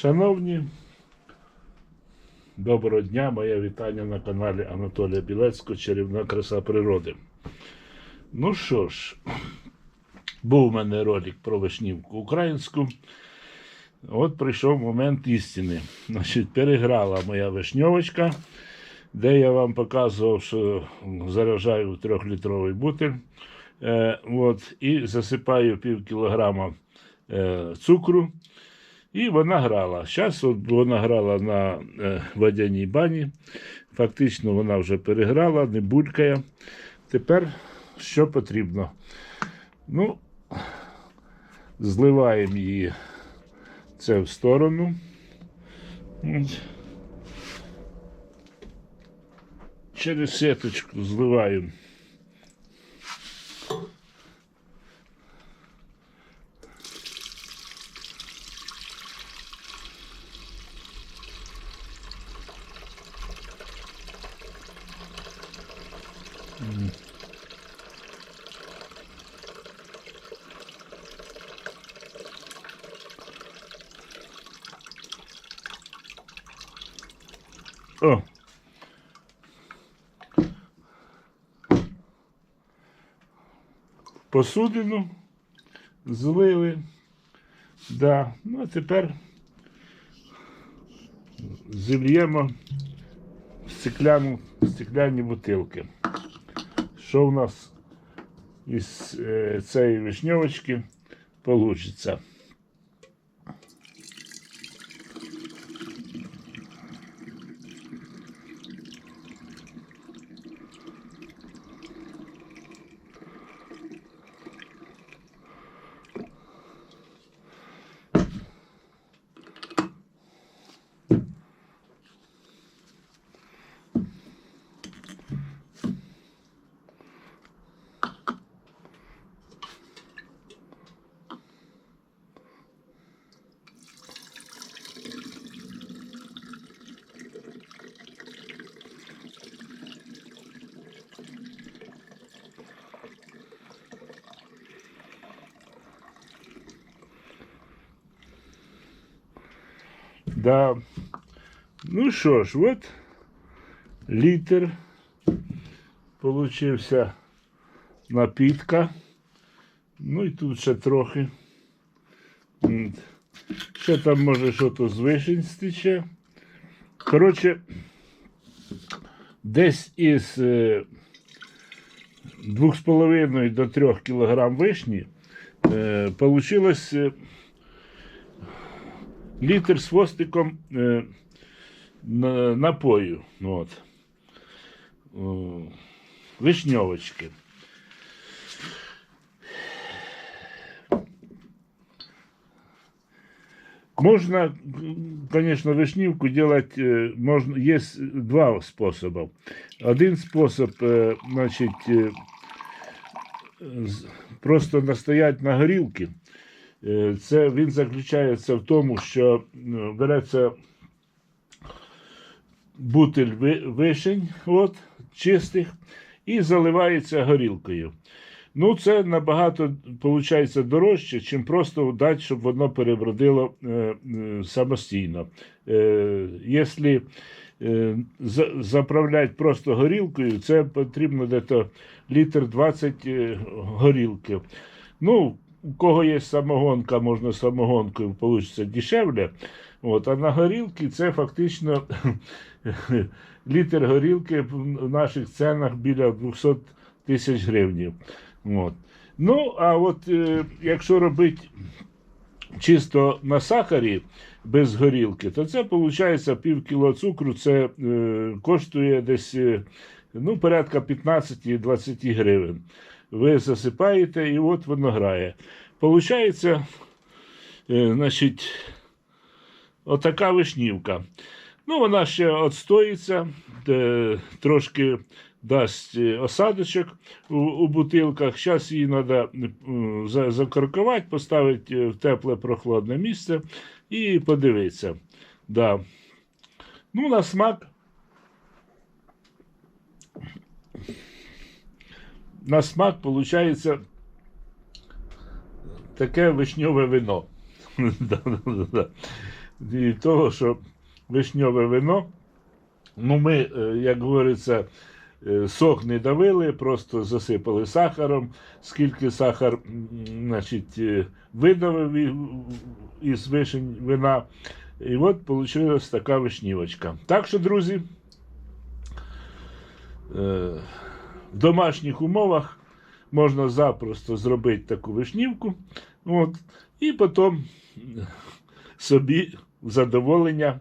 Шановні, доброго дня, моє вітання на каналі Анатолія Білецького Чарівна краса природи. Ну що ж, був у мене ролик про вишнівку українську. От прийшов момент істини. Значить, переграла моя вишньовочка, де я вам показував, що заряджаю трьохлітровий бутиль. Е, от, і засипаю пів кілограма е, цукру. І вона грала. Зараз вона грала на е, водяній бані. Фактично вона вже переграла, не булькає. Тепер що потрібно? Ну, зливаємо її це в сторону. Через сеточку зливаємо. О. Посудину злили. Да. Ну, а тепер зільємо в стекляну, в стекляні бутилки. Що в нас із е, цієї вишньовочки получиться? Да. Ну що ж, от літр получився напітка. Ну і тут ще трохи. Ще там може щось з вишень стече. Коротше, десь із е, 2,5 до 3 кг вишні е, получилось е, літр з хвостиком е, на- напою. Ну, От. О, вишньовочки. Можно, конечно, вишнівку делать, э, можно, есть два способа. Один способ, э, значит, э, з- просто настоять на горілки. Е, Це він заключається в тому, що ну, береться бутиль вишень, от, чистих, і заливається горілкою. Ну, це набагато виходить дорожче, чим просто дати, щоб воно перебродило е, е, самостійно. Е, якщо е, за- заправляти просто горілкою, це потрібно десь літр 20 е, горілки. Ну, у кого є самогонка, можна самогонкою вийде дешевле. От, а на горілки це фактично літр горілки в наших ценах біля 200 тисяч гривень. От. Ну, а от е, якщо робити чисто на сахарі без горілки, то це виходить пів кіло цукру, це е, коштує десь е, ну, порядка 15-20 гривень. Ви засипаєте і от воно грає. Получається, е, значить, отака вишнівка. Ну, вона ще отстоїться, е, трошки дасть е, осадочок у, у бутилках. Зараз її треба закоркувати, поставити в тепле прохладне місце і подивитися. Да. Ну, на смак. На смак виходить таке вишньове вино. Да-да-да. того, що вишньове вино. Ну, ми, е, як говориться, е, сок не давили, просто засипали сахаром. Скільки сахар значить, е, видавив із вишень вина. І от вийшла така вишнівочка. Так що, друзі, в домашніх умовах можна запросто зробити таку вишнівку. От, і потім е, собі задоволення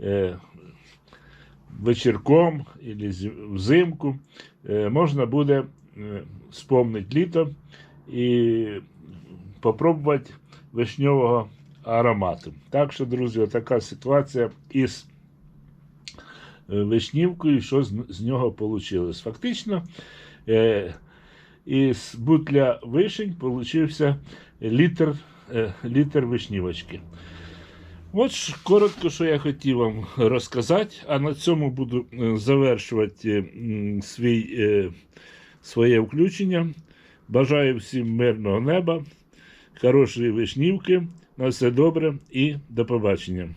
е, вечірком або взимку е, можна буде е, спомнити літо і попробувати вишньового аромату. Так що, друзі, така ситуація із вишнівкою, що з, з нього вийшло. Фактично, е, із бутля вишень получився літр, е, літр вишнівочки. От коротко, що я хотів вам розказати, а на цьому буду е, завершувати е, свій, е, своє включення. Бажаю всім мирного неба, хорошої вишнівки. На все добре і до побачення.